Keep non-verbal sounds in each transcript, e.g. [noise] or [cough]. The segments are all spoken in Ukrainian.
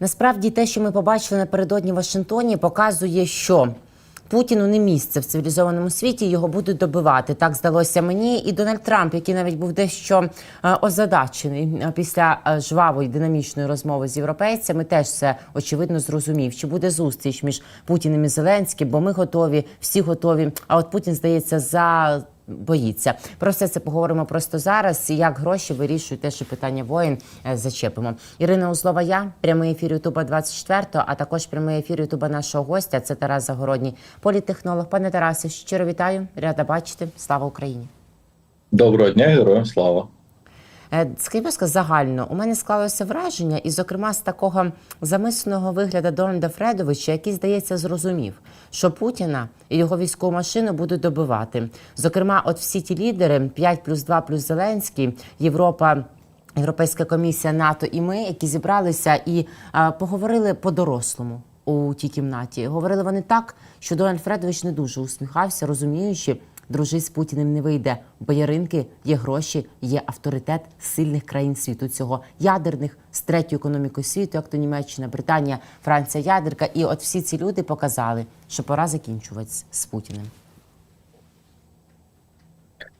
Насправді, те, що ми побачили напередодні в Вашингтоні, показує, що Путіну не місце в цивілізованому світі, його будуть добивати. Так здалося мені. І Дональд Трамп, який навіть був дещо е, озадачений е, після е, жвавої динамічної розмови з європейцями, теж це очевидно зрозумів. Чи буде зустріч між Путіним і Зеленським? Бо ми готові, всі готові. А от Путін здається за. Боїться про все це поговоримо просто зараз. Як гроші вирішують те, що питання воїн е, зачепимо. Ірина Узлова, я прямий ефір Ютуба 24, а також прямий ефір Ютуба нашого гостя. Це Тарас Загородній, політтехнолог. Пане Тарасе, щиро вітаю. Рада бачити. Слава Україні. Доброго дня, героям слава. Е, Скажіть, будь загально у мене склалося враження, і, зокрема, з такого замисленого вигляду Дональда Фредовича, який, здається, зрозумів, що Путіна і його військову машину будуть добивати. Зокрема, от всі ті лідери 5 плюс 2 плюс Зеленський, Європа. Європейська комісія НАТО і ми, які зібралися і а, поговорили по-дорослому у тій кімнаті. Говорили вони так, що Дональд Фредович не дуже усміхався, розуміючи, дружить з Путіним не вийде, бо є ринки, є гроші, є авторитет сильних країн світу цього ядерних з третьою економікою світу, як то Німеччина, Британія, Франція, ядерка. І от всі ці люди показали, що пора закінчувати з- Путіним.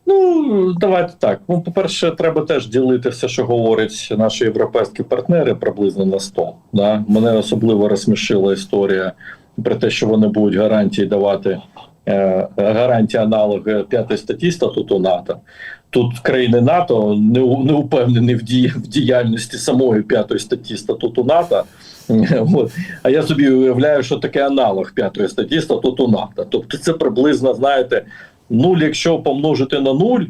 Ну, давайте так. Ну, по-перше, треба теж ділити все, що говорять наші європейські партнери, приблизно на 100. Да? Мене особливо розсмішила історія про те, що вони будуть гарантії давати е, гарантії аналоги п'ятої статті статуту НАТО. Тут країни НАТО не, не упевнені в, дії, в діяльності самої п'ятої статті статуту НАТО. От. А я собі уявляю, що таке аналог п'ятої статті статуту НАТО. Тобто, це приблизно, знаєте, нуль, якщо помножити на нуль,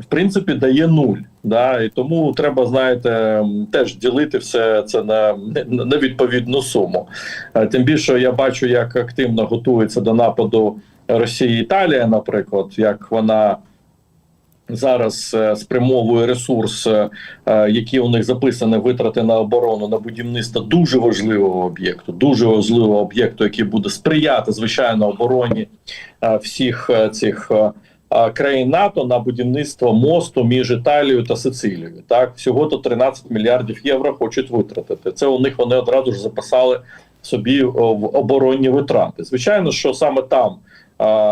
в принципі, дає нуль. Да? І тому треба, знаєте, теж ділити все це на, на відповідну суму. Е, Тим більше я бачу, як активно готується до нападу Росії Італія, наприклад, як вона. Зараз е, спрямовує ресурс, е, е, який у них записані витрати на оборону на будівництво дуже важливого об'єкту, дуже важливого об'єкту, який буде сприяти звичайно обороні всіх цих країн НАТО на будівництво мосту між Італією та Сицилією. Так всього то 13 мільярдів євро хочуть витратити. Це у них вони одразу ж записали собі в оборонні витрати. Звичайно, що саме там.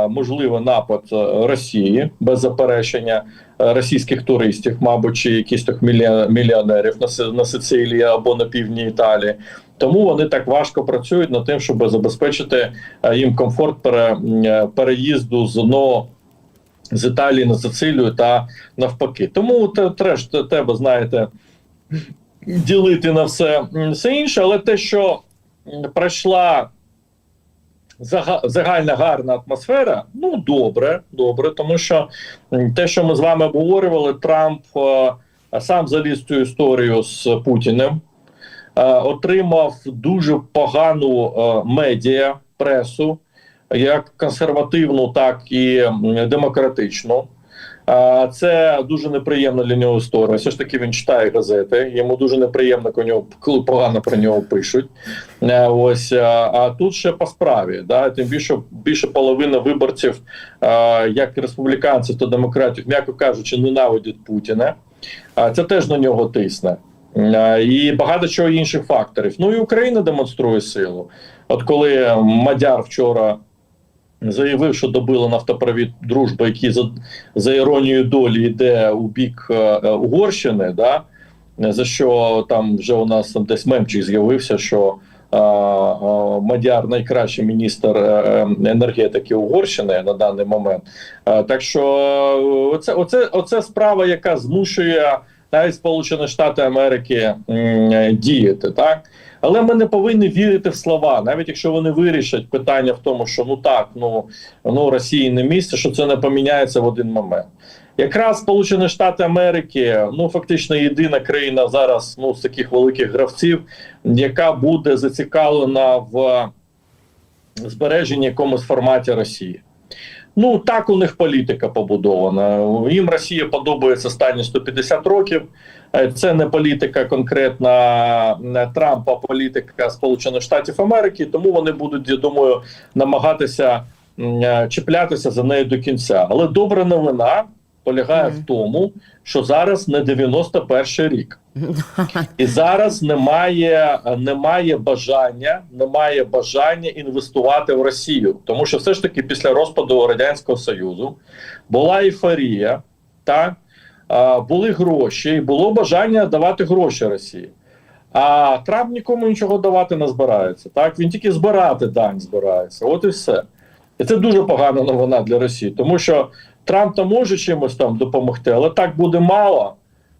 Можливо, напад е, Росії без заперечення е, російських туристів, мабуть, чи якісь так мільйонерів на Си- на Сицилії або на півдні Італії. Тому вони так важко працюють над тим, щоб забезпечити е, їм комфорт пере, переїзду з одного з Італії на Сицилію та навпаки. Тому те, треш треба, знаєте, ділити на все, все інше, але те, що пройшла загальна гарна атмосфера, ну добре, добре, тому що те, що ми з вами обговорювали, Трамп е, сам заліз цю історію з Путіним, е, отримав дуже погану е, медіа пресу, як консервативну, так і демократичну. Це дуже неприємна для нього історія. Все ж таки він читає газети. Йому дуже неприємно, коли нього погано про нього пишуть. Е, Ось а, а тут ще по справі. Да, тим більше більше половина виборців, як республіканців, то демократів, м'яко кажучи, ненавидять Путіна. А це теж на нього тисне. Е, І багато чого інших факторів. Ну і Україна демонструє силу. От коли Мадяр вчора заявив, що добили нафтопровід дружби, який за, за іронією долі йде у бік е, е, Угорщини, да, за що там вже у нас там десь мемчик з'явився, що е, е, Мадяр найкращий міністр е, е, енергетики Угорщини на даний момент. Е, так що е, оце, оце, оце справа, яка змушує навіть Сполучені Штати Америки діяти, так. Але ми не повинні вірити в слова, навіть якщо вони вирішать питання в тому, що ну так, ну ну Росії не місце, що це не поміняється в один момент. Якраз Сполучені Штати Америки, ну фактично єдина країна зараз, ну з таких великих гравців, яка буде зацікавлена в збереженні якомусь форматі Росії. Ну так у них політика побудована. Їм Росія подобається останні 150 років. Е, Це не політика конкретна Трампа, а політика Сполучених Штатів Америки. Тому вони будуть, я думаю, намагатися е, чіплятися за нею до кінця. Але добра новина, полягає в тому, що зараз не 91 рік. [laughs] І зараз немає, немає бажання, немає бажання інвестувати в Росію, тому що все ж таки після розпаду радянського союзу була ейфорія, так а, були гроші, і було бажання давати гроші Росії. А Трамп нікому нічого давати не збирається. Так він тільки збирати дань збирається. От і все. І це дуже погана новина для Росії, тому що Трамп то може чимось там допомогти, але так буде мало.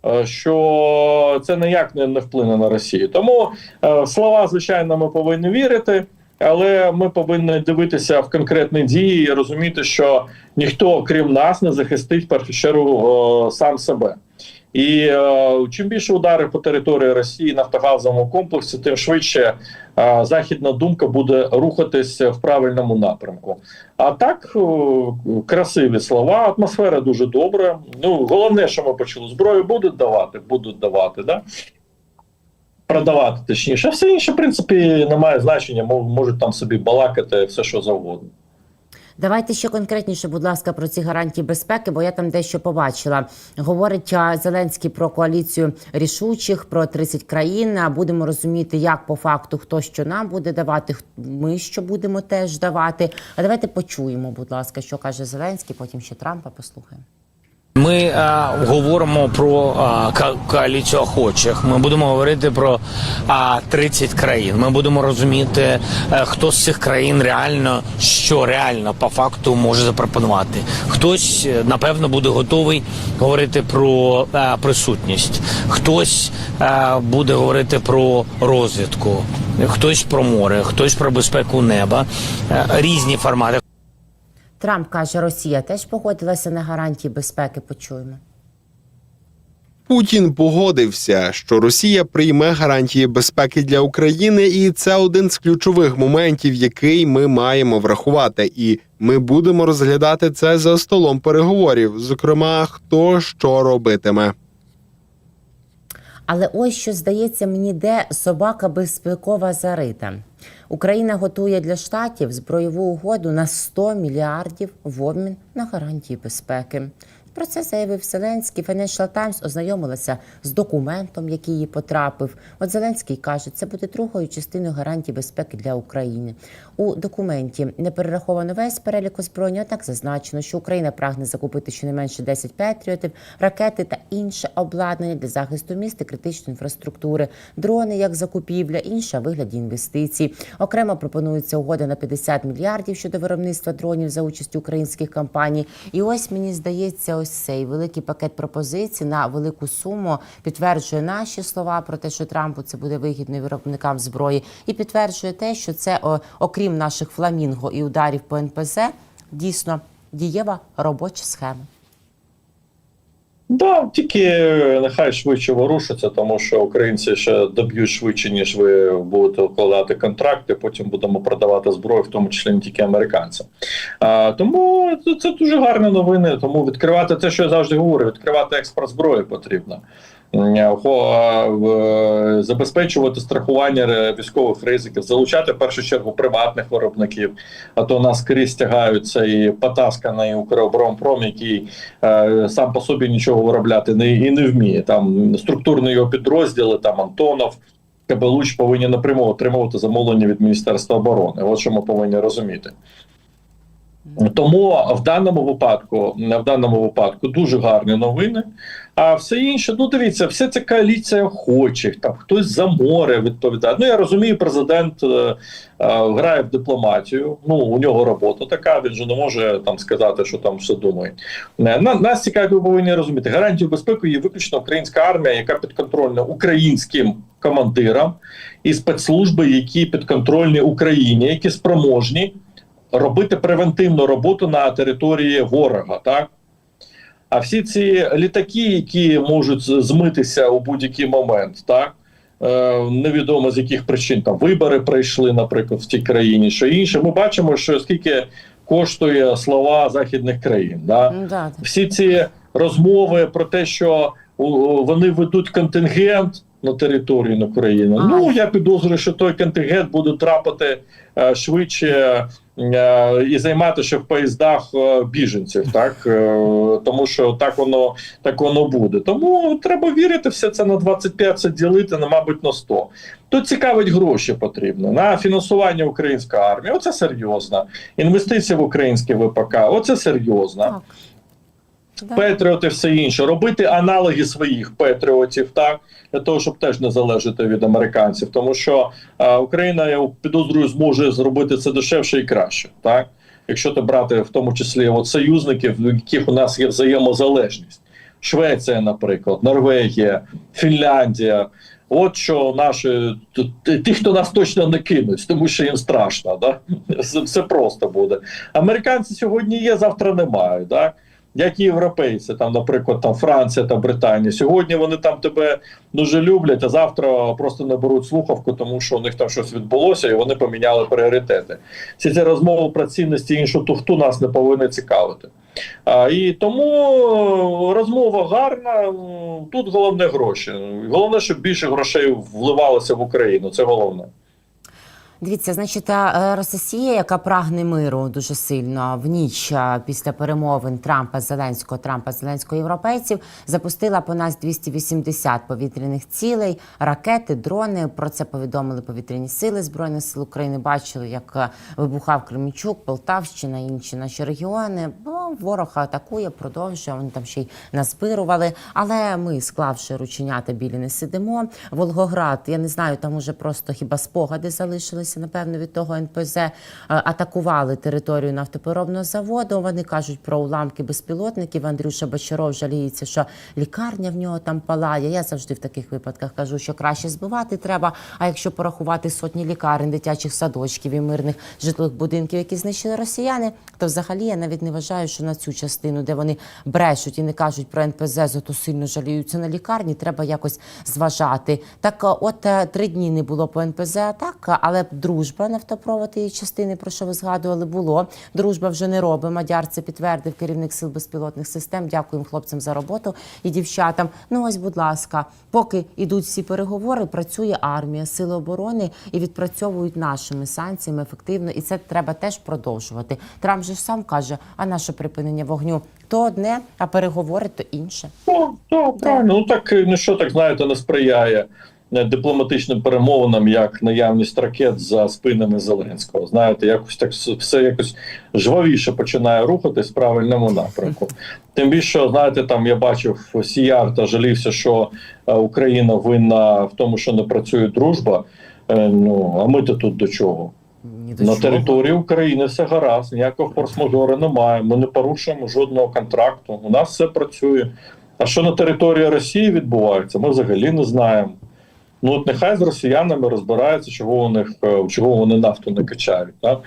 е, Що це ніяк не, не вплине на Росію. Тому е, слова, звичайно, ми повинні вірити, але ми повинні дивитися в конкретні дії і розуміти, що ніхто, крім нас, не захистить в першу чергу е, сам себе. І е, чим більше удари по території Росії нафтогазовому комплексі, тим швидше е, західна думка буде рухатися в правильному напрямку. А так е, красиві слова, атмосфера дуже добра. Ну головне, що ми почули, зброю будуть давати, будуть давати, да. Продавати точніше, а все інше, в принципі, не має значення, можуть там собі балакати все, що завгодно. Давайте ще конкретніше, будь ласка, про ці гарантії безпеки, бо я там дещо побачила. Говорить Зеленський про коаліцію рішучих, про 30 країн. А будемо розуміти, як по факту хто що нам буде давати, ми що будемо теж давати. А давайте почуємо, будь ласка, що каже Зеленський, потім ще Трампа послухаємо. Ми е, говоримо про е, коаліцію охочих. Ми будемо говорити про е, 30 країн. Ми будемо розуміти, е, хто з цих країн реально що реально по факту може запропонувати. Хтось напевно буде готовий говорити про е, присутність, хтось е, буде говорити про розвідку, хтось про море, хтось про безпеку неба. Е, різні формати. Трамп каже, Росія теж погодилася на гарантії безпеки. Почуємо. Путін погодився, що Росія прийме гарантії безпеки для України, і це один з ключових моментів, який ми маємо врахувати. І ми будемо розглядати це за столом переговорів. Зокрема, хто що робитиме. Але ось що здається мені, де собака безпекова зарита. Україна готує для штатів збройову угоду на 100 мільярдів в обмін на гарантії безпеки. Про це заявив Зеленський. Financial Times ознайомилася з документом, який її потрапив. От Зеленський каже, це буде другою частиною гарантій безпеки для України. У документі не перераховано весь перелік озброєння, однак зазначено, що Україна прагне закупити щонайменше 10 патріотів, ракети та інше обладнання для захисту міст і критичної інфраструктури, дрони як закупівля, інша вигляді інвестицій. Окремо пропонується угода на 50 мільярдів щодо виробництва дронів за участю українських компаній. І ось мені здається, ось цей великий пакет пропозицій на велику суму підтверджує наші слова про те, що Трампу це буде вигідно виробникам зброї, і підтверджує те, що це о, окрім наших фламінго і ударів по НПЗ, дійсно дієва робоча схема. Да, тільки нехай швидше ворушаться, тому що українці ще доб'ють швидше, ніж ви будете укладати контракти. Потім будемо продавати зброю, в тому числі не тільки американцям. А, тому це, це дуже гарні новини. Тому відкривати те, що я завжди говорю, відкривати експорт зброї потрібно. А, в- Забезпечувати страхування військових ризиків, залучати в першу чергу приватних виробників. А то нас скрізь тягають цей потасканий Укроборонпром, який е, сам по собі нічого виробляти не і не вміє. Там структурні його підрозділи, там Антонов, Кабелуч повинні напряму отримувати замовлення від Міністерства оборони. От що ми повинні розуміти. Тому в даному випадку, в даному випадку дуже гарні новини. А все інше, ну дивіться, вся ця коаліція охочих, там хтось за море відповідає. Ну я розумію, президент е, е, грає в дипломатію. Ну у нього робота така. Він же не може там сказати, що там все думає. Не, на, нас цікавить, ви повинні розуміти. Гарантію безпеки є виключно українська армія, яка підконтрольна українським командирам і спецслужби, які підконтрольні Україні, які спроможні робити превентивну роботу на території ворога, так? А всі ці літаки, які можуть змитися у будь-який момент, так? Е, невідомо з яких причин там вибори пройшли, наприклад, в тій країні, що інше. Ми бачимо, що скільки коштує слова західних країн. Да? Ну, да. всі ці розмови про те, що вони ведуть контингент на територію України. Ай. Ну я підозрюю, що той контингент буде трапити е, швидше е, і займати ще в поїздах е, біженців, так е, тому що так воно так воно буде. Тому треба вірити все це на 25, це ділити на мабуть на 100. Тут цікавить гроші потрібно на фінансування української армії. Оце серйозно. Інвестиції в українське ВПК. Оце серйозно. Так. Петріоти, все інше, робити аналоги своїх петріотів, так для того, щоб теж не залежати від американців, тому що е, Україна, я підозрюю, зможе зробити це дешевше і краще, так якщо ти брати в тому числі от союзників, в яких у нас є взаємозалежність, Швеція, наприклад, Норвегія, Фінляндія. От що наші ті, хто нас точно не кинуть, тому що їм страшно, да? [laughs] Все просто буде. Американці сьогодні є, завтра немає. Так? Як і європейці, там, наприклад, там Франція та Британія. Сьогодні вони там тебе дуже люблять, а завтра просто не беруть слухавку, тому що у них там щось відбулося, і вони поміняли пріоритети. Всі ці розмови про цінності іншу туфту нас не повинні цікавити. А, і тому розмова гарна. Тут головне гроші. Головне, щоб більше грошей вливалося в Україну. Це головне. Дивіться, значить, е, Росія, яка прагне миру дуже сильно в ніч е, після перемовин Трампа Зеленського, Трампа Зеленського європейців, запустила по нас 280 повітряних цілей, ракети, дрони. Про це повідомили повітряні сили збройних сил України. Бачили, як е, вибухав Кременчук, Полтавщина, інші наші регіони. Ну, ворог атакує, продовжує. Вони там ще й назбирували. Але ми, склавши рученята, білі не сидимо. Волгоград, я не знаю, там уже просто хіба спогади залишилися, напевно, від того НПЗ. Е, Атакували територію нафтопереробного заводу. Вони кажуть про уламки безпілотників. Андрюша Бочаров жаліється, що лікарня в нього там палає. Я завжди в таких випадках кажу, що краще збивати треба. А якщо порахувати сотні лікарень, дитячих садочків і мирних житлових будинків, які знищили росіяни, то взагалі я навіть не вважаю, що на цю частину, де вони брешуть і не кажуть про НПЗ, зато сильно жаліються на лікарні, треба якось зважати. Так, е, от е, три дні не було по НПЗ атак, але дружба нафтопровод і частини, про що ви згадували, було. Дружба вже не робить. Мадяр це підтвердив керівник сил безпілотних систем. Дякуємо хлопцям за роботу і дівчатам. Ну ось, будь ласка, поки йдуть всі переговори, працює армія, сили оборони і відпрацьовують нашими санкціями ефективно. І це треба теж продовжувати. Трамп же сам каже: а наше припинення вогню то одне, а переговори то інше. Ну, то, правильно. Ну так ну що так знаєте, не сприяє дипломатичним перемовинам, як наявність ракет за спинами Зеленського. Знаєте, якось так все якось жвавіше починає рухатись в правильному напрямку. Тим більше, знаєте, там я бачив Сіяр та жалівся, що е, Україна винна в тому, що не працює дружба. Е, Ну а ми то тут до чого? Ні до На чого. території України все гаразд, ніякого форс-мажору немає. Ми не порушуємо жодного контракту. У нас все працює. А що на території Росії відбувається, ми взагалі не знаємо. Ну от нехай з росіянами розбираються, чого у них е, чого вони нафту не качають. Так?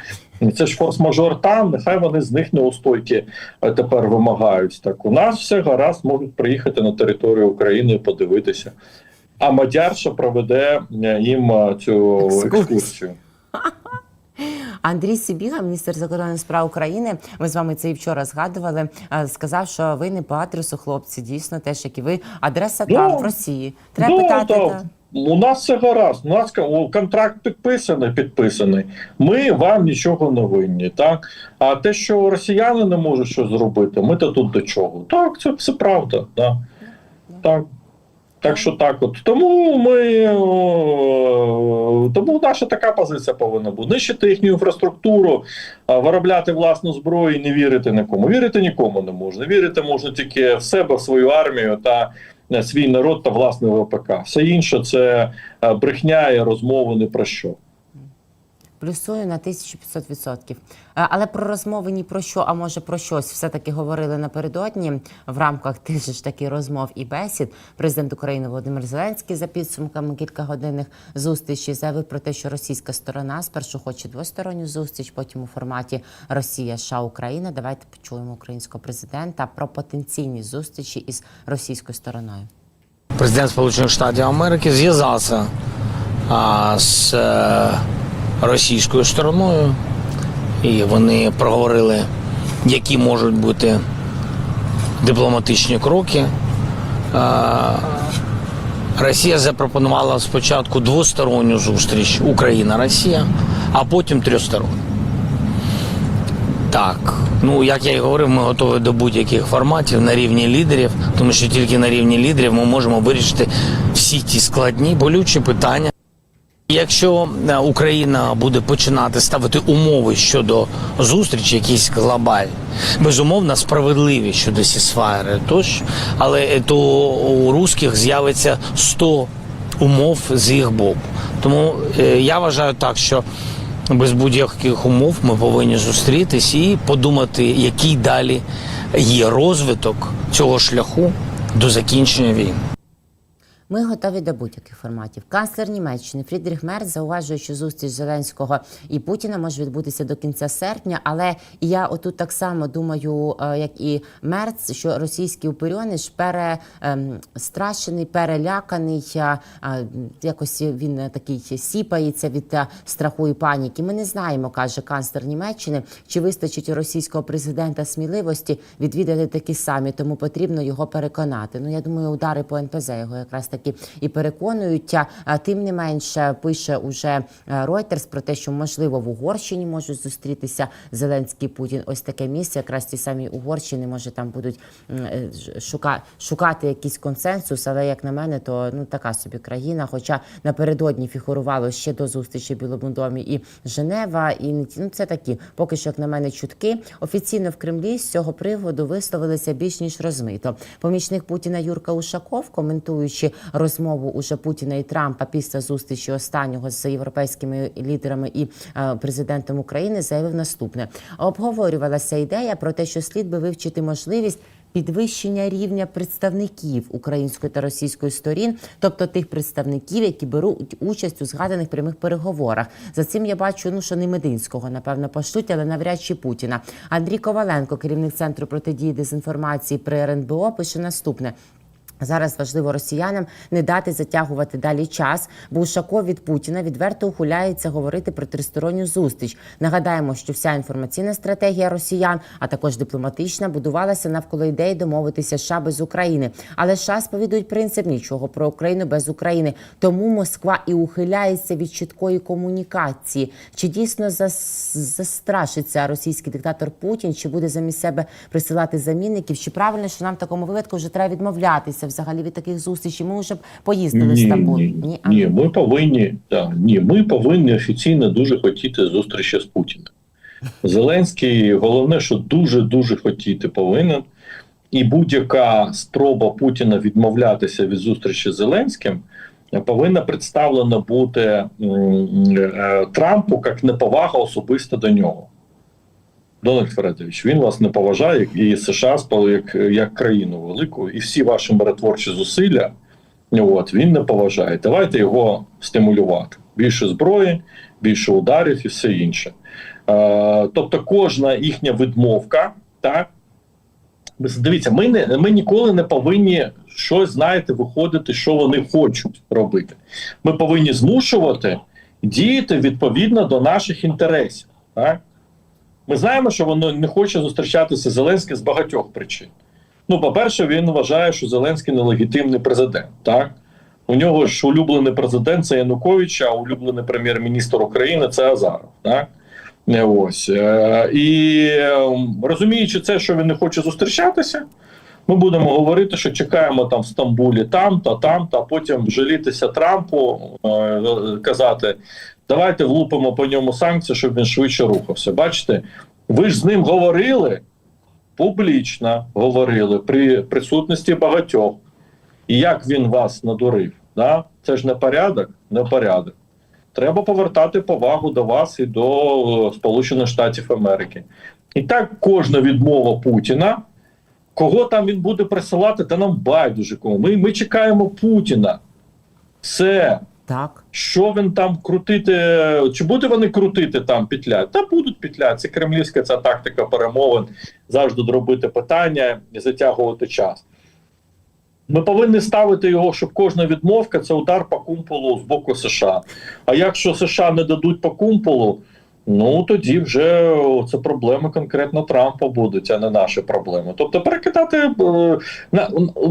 Це ж форс-мажор там, нехай вони з них неустойки е, тепер вимагають. Так у нас все гаразд, можуть приїхати на територію України і подивитися. А Мадярша проведе е, їм цю Екскурсію. Андрій Сібіга, міністр закордонних справ України. Ми з вами це і вчора згадували. Сказав, що ви не по адресу, хлопці, дійсно, теж як і ви. Адреса Ну, там в Росії. Треба Ну, питати. У нас все гаразд. У нас контракт підписаний, підписаний. Ми вам нічого не винні. Так а те, що росіяни не можуть щось зробити, ми то тут до чого? Так, це все правда. Да. Так. Так що так, от тому ми о, тому наша така позиція повинна бути. Нищити їхню інфраструктуру, виробляти власну зброю і не вірити нікому. Вірити нікому не можна. Вірити можна тільки в себе, в свою армію та свій народ та власне ВПК. Все інше це е, брехня і розмови не про що. Плюсую на 1500%. Е, Але про розмови ні про що, а може про щось все-таки говорили напередодні в рамках тих ж таки розмов і бесід. Президент України Володимир Зеленський за підсумками кількагодинних зустрічей заявив про те, що російська сторона спершу хоче двосторонню зустріч, потім у форматі Росія, США, Україна. Давайте почуємо українського президента про потенційні зустрічі із російською стороною. Президент Сполучених Штатів Америки зв'язався з е, російською стороною, і вони проговорили, які можуть бути дипломатичні кроки. Росія запропонувала спочатку двосторонню зустріч Україна-Росія, а потім трьохсторонню. Так, ну як я і говорив, ми готові до будь-яких форматів на рівні лідерів, тому що тільки на рівні лідерів ми можемо вирішити всі ті складні болючі питання. Якщо е, Україна буде починати ставити умови щодо зустрічі, якісь глобальні, безумовно справедливі щодо сісфайри тощо, але е, то у русських з'явиться 100 умов з їх боку. Тому е, я вважаю так, що без будь-яких умов ми повинні зустрітись і подумати, який далі є розвиток цього шляху до закінчення війни. Ми готові до будь-яких форматів. Канцлер Німеччини Фрідріх Мерц зауважує, що зустріч Зеленського і Путіна може відбутися до кінця серпня. Але я отут так само думаю, е, як і Мерц, що російський упирьониш перестрашений, переляканий. е, е, Якось він такий сіпається від страху і паніки. Ми не знаємо, каже канцлер Німеччини, чи вистачить російського президента сміливості відвідати такі самі, тому потрібно його переконати. Ну я думаю, удари по НПЗ його якраз таки і переконують. А, тим не менше пише уже е, Reuters про те, що можливо в Угорщині можуть зустрітися Зеленський Путін. Ось таке місце, якраз ті самі Угорщини, може там будуть е, шука, шукати якийсь консенсус. Але як на мене, то ну така собі країна. Хоча напередодні фігурувало ще до зустрічі в Білому домі і Женева, і ну це такі, поки що, як на мене, чутки. Офіційно в Кремлі з цього приводу висловилися більш ніж розмито. Помічник Путіна Юрка Ушаков, коментуючи розмову уже Путіна і Трампа після зустрічі останнього з європейськими лідерами і е, президентом України, заявив наступне: обговорювалася ідея про те, що слід би вивчити можливість. Підвищення рівня представників української та російської сторін, тобто тих представників, які беруть участь у згаданих прямих переговорах. За цим я бачу, ну що не Мединського, напевно, пошлють, але навряд чи Путіна. Андрій Коваленко, керівник центру протидії дезінформації при РНБО, пише наступне. Зараз важливо росіянам не дати затягувати далі час, бо Ушаков від Путіна відверто ухиляється говорити про тристоронню зустріч. Нагадаємо, що вся інформаційна стратегія росіян, а також дипломатична, будувалася навколо ідеї домовитися США без України. Але США сповідують принцип нічого про Україну без України. Тому Москва і ухиляється від чіткої комунікації. Чи дійсно зас- застрашиться російський диктатор Путін? Чи буде замість себе присилати замінників? Чи правильно, що нам в такому випадку вже треба відмовлятися взагалі від таких зустрічей? Ми вже б поїздили в Ні, Стамбул. ні, А? ні, ми повинні да, ні, ми повинні офіційно дуже хотіти зустрічі з Путіним. Зеленський, головне, що дуже дуже хотіти повинен, і будь-яка спроба Путіна відмовлятися від зустрічі з Зеленським повинна представлена бути е, Трампу як неповага особисто до нього. Дональд Фредович, він вас не поважає і США як, як країну велику, і всі ваші миротворчі зусилля. От він не поважає. Давайте його стимулювати. Більше зброї, більше ударів і все інше. Е, тобто, кожна їхня відмовка, так дивіться, ми не ми ніколи не повинні щось знаєте, виходити, що вони хочуть робити. Ми повинні змушувати діяти відповідно до наших інтересів. Так? Ми знаємо, що воно не хоче зустрічатися з Зеленським з багатьох причин. Ну, по-перше, він вважає, що Зеленський нелегітимний президент. Так у нього ж улюблений президент це Янукович, а улюблений прем'єр-міністр України це Азаров. Так Е, ось Е, і е, розуміючи це, що він не хоче зустрічатися. Ми будемо говорити, що чекаємо там в Стамбулі там та там, та потім жалітися Трампу, е, казати, давайте влупимо по ньому санкції, щоб він швидше рухався. Бачите, ви ж з ним говорили публічно говорили при присутності багатьох. І як він вас надурив? Да? Це ж не порядок, не порядок. Треба повертати повагу до вас і до е, Сполучених Штатів Америки. І так кожна відмова Путіна, кого там він буде присилати, та нам байдуже кому. Ми, ми чекаємо Путіна. Все. Так. Що він там крутити? Чи буде вони крутити там петля? Та будуть петля. Це кремлівська ця тактика перемовин завжди зробити питання і затягувати час. Ми повинні ставити його, щоб кожна відмовка це удар по кумполу з боку США. А якщо США не дадуть по кумполу, Ну тоді вже це проблеми конкретно Трампа будуть, а не наші проблеми. Тобто перекидати е,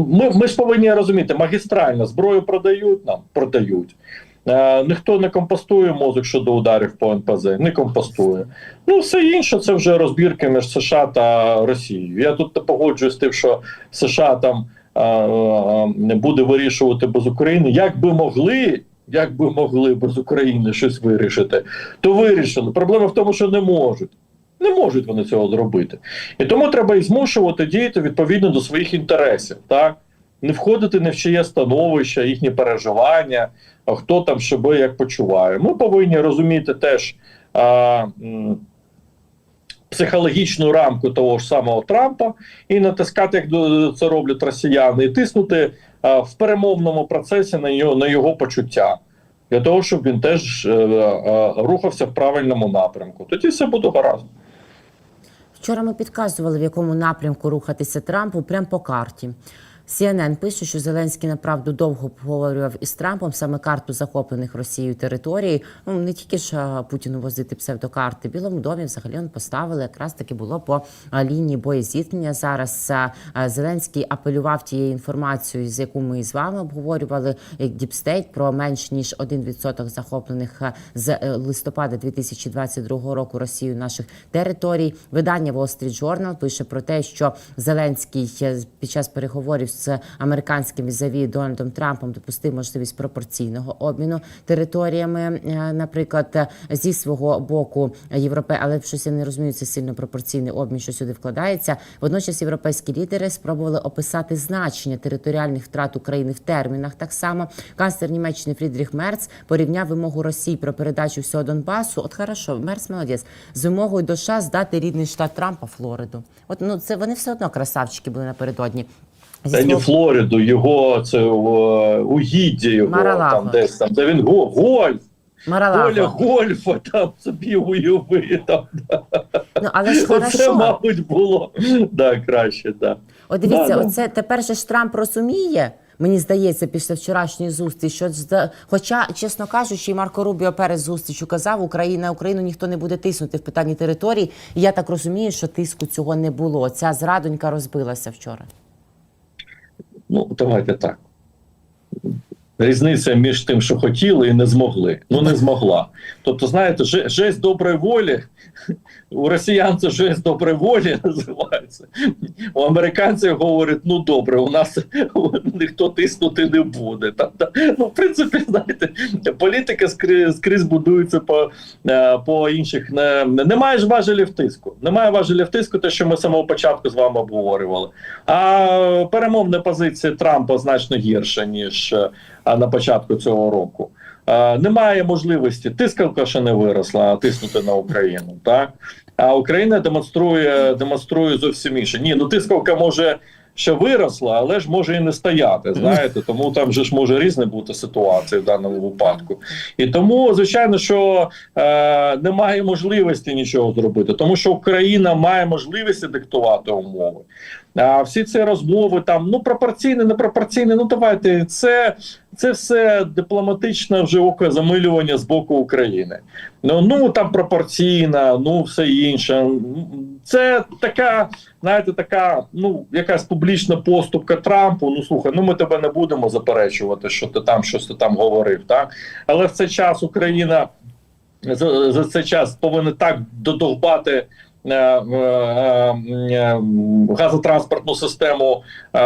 ми, ми ж повинні розуміти, магістрально зброю продають нам, продають. Е, ніхто не компостує мозок щодо ударів по НПЗ, не компостує. Ну, все інше це вже розбірки між США та Росією. Я тут не погоджуюсь з тим, що США там е, е, не буде вирішувати без України. Як би могли, як би могли без України щось вирішити, то вирішили. Проблема в тому, що не можуть. Не можуть вони цього зробити. І тому треба і змушувати діяти відповідно до своїх інтересів. Так? Не входити не в чиє становище, їхні переживання, а хто там себе як почуває. Ми повинні розуміти теж а, психологічну рамку того ж самого Трампа і натискати, як це роблять росіяни, і тиснути в перемовному процесі на його, на його почуття. Для того, щоб він теж е, е, рухався в правильному напрямку. Тоді все буде гаразд. Вчора ми підказували, в якому напрямку рухатися Трампу, прямо по карті. CNN пише, що Зеленський направду довго обговорював із Трампом саме карту захоплених Росією територій. Ну не тільки ж Путіну возити псевдокарти. Білому домі взагалі он поставили якраз таки було по лінії боєзіткнення. Зараз а, а, Зеленський апелював тією інформацією, з яку ми з вами обговорювали, як Діпстейт про менш ніж 1% захоплених а, з е, листопада 2022 року Росією наших територій. Видання Wall Street Journal пише про те, що Зеленський е, під час переговорів з американським візаві Дональдом Трампом допустив можливість пропорційного обміну територіями, е, наприклад, зі свого боку Європе, але щось я не розумію, це сильно пропорційний обмін, що сюди вкладається. Водночас європейські лідери спробували описати значення територіальних втрат України в термінах. Так само канцлер Німеччини Фрідріх Мерц порівняв вимогу Росії про передачу всього Донбасу. От хорошо, Мерц молодець з вимогою до США здати рідний штат Трампа Флориду. От ну це вони все одно красавчики були напередодні. Та не Флориду, його це е, угіддя його Маралаго. там десь там, де він го, гольф, поля гольфа там собі уяви там. Ну але ж Оце, хорошо. мабуть, було да, краще, да. От дивіться, Да, да. оце тепер же ж Трамп розуміє. Мені здається, після вчорашньої зустрічі, що хоча, чесно кажучи, Марко Рубіо перед зустрічю казав, Україна Україну ніхто не буде тиснути в питанні територій. І я так розумію, що тиску цього не було. Ця зрадонька розбилася вчора. Ну, давайте так. Різниця між тим, що хотіли і не змогли. Ну, не змогла. Тобто, знаєте, жесть доброї волі. У росіян це жесть доброї волі [laughs] називається. У американців говорять: ну добре, у нас ніхто тиснути не буде. Та- та- Ну, в принципі, [laughs] знаєте, політика скрізь, скрізь будується по, е, по інших. Не, немає ж важелів тиску. Немає важелів тиску, те, що ми з самого початку з вами обговорювали. А перемовна позиція Трампа значно гірша, ніж е, на початку цього року. Немає можливості, тискалка ще не виросла, тиснути на Україну. Так? А Україна демонструє, демонструє зовсім інше. Ні, ну тискалка може ще виросла, але ж може і не стояти. Знаєте, тому там же ж може різна бути ситуація в даному випадку. І тому, звичайно, що е, немає можливості нічого зробити, тому що Україна має можливості диктувати умови. А всі ці розмови там ну пропорційне, не пропорційне. Ну давайте це, це все дипломатичне вже око замилювання з боку України. Ну ну там пропорційна, ну все інше. Це така, знаєте, така, ну якась публічна поступка Трампу. Ну слухай, ну ми тебе не будемо заперечувати, що ти там щось ти там говорив. Так, але в цей час Україна за, за цей час повинна так додовбати. Е, е, газотранспортну систему е,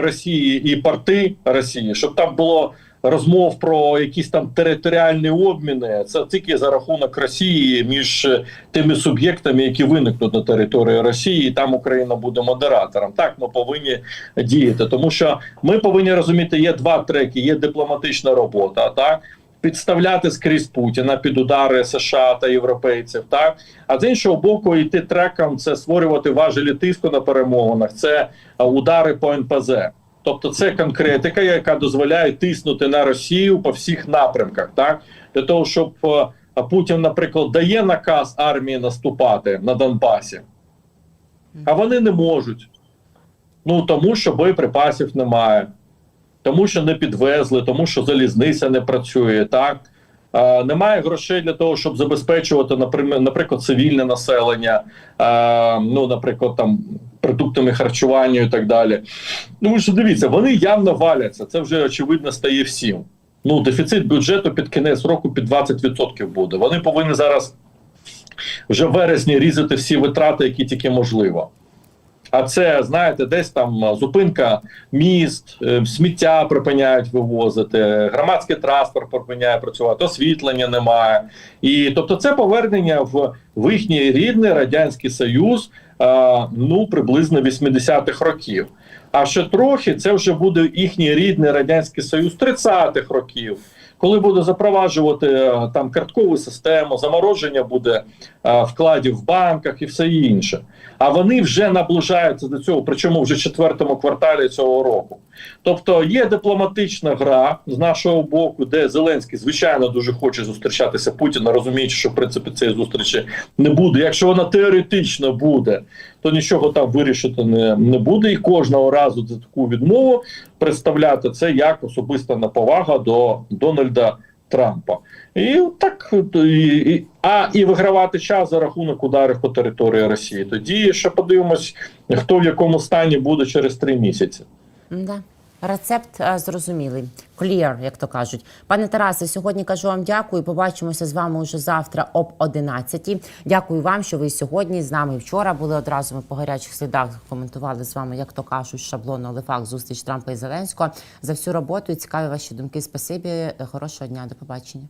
Росії і порти Росії, щоб там було розмов про якісь там територіальні обміни. Це тільки за рахунок Росії між тими суб'єктами, які виникнуть на території Росії, і там Україна буде модератором. Так ми повинні діяти, тому що ми повинні розуміти, є два треки: є дипломатична робота, так підставляти скрізь Путіна під удари США та європейців, так а з іншого боку, йти треком це створювати важелі тиску на перемовинах, це удари по НПЗ. Тобто це конкретика, яка дозволяє тиснути на Росію по всіх напрямках, так для того, щоб Путін, наприклад, дає наказ армії наступати на Донбасі, а вони не можуть. Ну тому що боєприпасів немає, тому що не підвезли, тому що залізниця не працює, так Е, Немає грошей для того, щоб забезпечувати, наприклад, цивільне населення, е, ну, наприклад, там продуктами харчування і так далі. Ну ви ж дивіться, вони явно валяться. Це вже очевидно стає всім. Ну, дефіцит бюджету під кінець року під 20% буде. Вони повинні зараз вже в вересні різати всі витрати, які тільки можливо. А це, знаєте, десь там зупинка міст, е, сміття припиняють вивозити, громадський транспорт припиняє працювати, освітлення немає. І тобто, це повернення в, в їхній рідний радянський союз, ну приблизно 80-х років. А ще трохи це вже буде їхній рідний радянський союз 30-х років. Коли буде запроваджувати е, там карткову систему, замороження буде е, вкладів в банках і все інше. А вони вже наближаються до цього, причому вже четвертому кварталі цього року. Тобто є дипломатична гра з нашого боку, де Зеленський звичайно дуже хоче зустрічатися Путіна, розуміючи, що в принципі цієї зустрічі не буде. Якщо вона теоретично буде, то нічого там вирішити не, не буде. І кожного разу за таку відмову представляти це як особиста неповага до Дональда Трампа. І так і, і, а і вигравати час за рахунок ударів по території Росії. Тоді ще подивимось, хто в якому стані буде через три місяці. Да. Рецепт е, зрозумілий. Clear, як то кажуть. Пане Тарасе, сьогодні кажу вам дякую. Побачимося з вами уже завтра об 11 Дякую вам, що ви сьогодні з нами вчора були одразу. Ми по гарячих слідах коментували з вами, як то кажуть, шаблонно, але факт зустріч Трампа і Зеленського. За всю роботу і цікаві ваші думки. Спасибі. Хорошого дня. До побачення.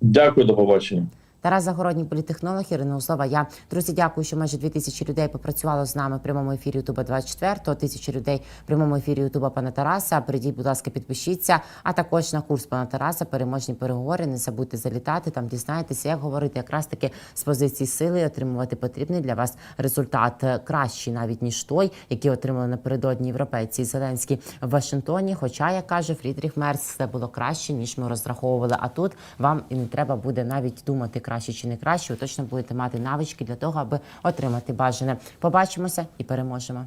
Дякую, до побачення. Тарас Загородній політехнолог Ірина Услова. Я друзі, дякую, що майже дві тисячі людей попрацювало з нами в прямому ефірі Ютуба 24 тисячі людей в прямому ефірі Ютуба пана Тараса. Прийдіть, будь ласка, підпишіться. А також на курс пана Тараса переможні переговори. Не забудьте залітати. Там дізнаєтеся, як говорити якраз таки з позиції сили, отримувати потрібний для вас результат кращий, навіть ніж той, який отримали напередодні європейці і Зеленський в Вашингтоні. Хоча, як каже Фрідріх Мерц, все було краще ніж ми розраховували. А тут вам і не треба буде навіть думати краще чи не краще. Ви точно будете мати навички для того, аби отримати бажане. Побачимося і переможемо.